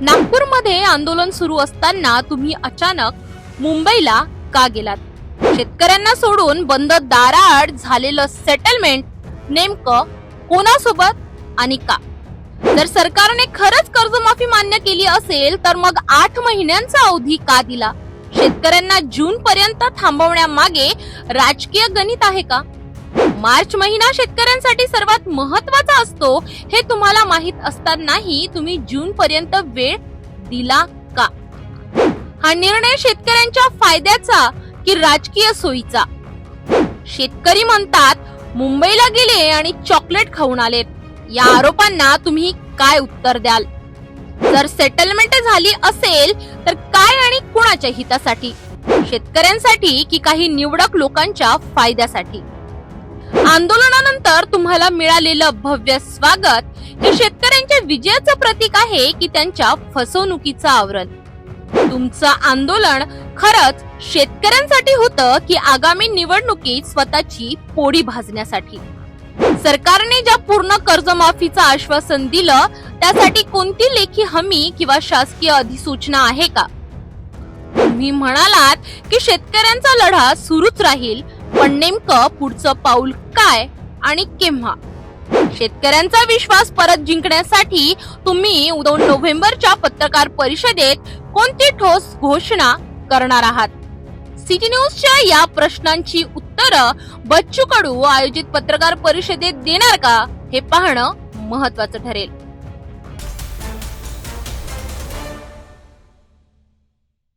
नागपूरमध्ये आंदोलन सुरू असताना तुम्ही अचानक मुंबईला का गेलात? शेतकऱ्यांना सोडून बंद दाराआड झालेलं सेटलमेंट नेमकं कोणासोबत आणि का? जर सरकारने खरंच कर्जमाफी मान्य केली असेल तर मग आठ महिन्यांचा अवधी का दिला? शेतकऱ्यांना जून पर्यंत थांबवण्यामागे राजकीय गणित आहे का? मार्च महिना शेतकऱ्यांसाठी सर्वात महत्त्वाचा असतो हे तुम्हाला माहीत असतानाही तुम्ही जून पर्यंत वेळ दिला का? हा निर्णय शेतकऱ्यांच्या फायद्याचा की राजकीय सोयीचा? शेतकरी म्हणतात मुंबईला गेले आणि चॉकलेट खाऊन आले. या आरोपांना तुम्ही काय उत्तर द्याल? जर सेटलमेंट झाली असेल तर काय आणि कुणाच्या हितासाठी? शेतकऱ्यांसाठी की काही निवडक लोकांच्या फायद्यासाठी? आंदोलनानंतर तुम्हाला मिळालेलं भव्य स्वागत हे शेतकऱ्यांच्या विजयाचं प्रतीक आहे की त्यांच्या फसवणुकीचं आवरण. तुमचं आंदोलन खरंच शेतकऱ्यांसाठी होतं की आगामी निवडणुकीत स्वतःची पोडी भाजण्यासाठी? सरकारने ज्या पूर्ण कर्जमाफीचं आश्वासन दिलं त्यासाठी कोणती लेखी हमी किंवा शासकीय अधिसूचना आहे का? तुम्ही म्हणालात की शेतकऱ्यांचा लढा सुरूच राहील पण नेमकं पुढचं पाऊल काय आणि केव्हा? शेतकऱ्यांचा विश्वास परत जिंकण्यासाठी तुम्ही दोन नोव्हेंबरच्या पत्रकार परिषदेत कोणती ठोस घोषणा करणार आहात? सिटी न्यूजच्या या प्रश्नांची उत्तरं बच्चू कडू आयोजित पत्रकार परिषदेत देणार का? हे पाहणं महत्वाचं ठरेल.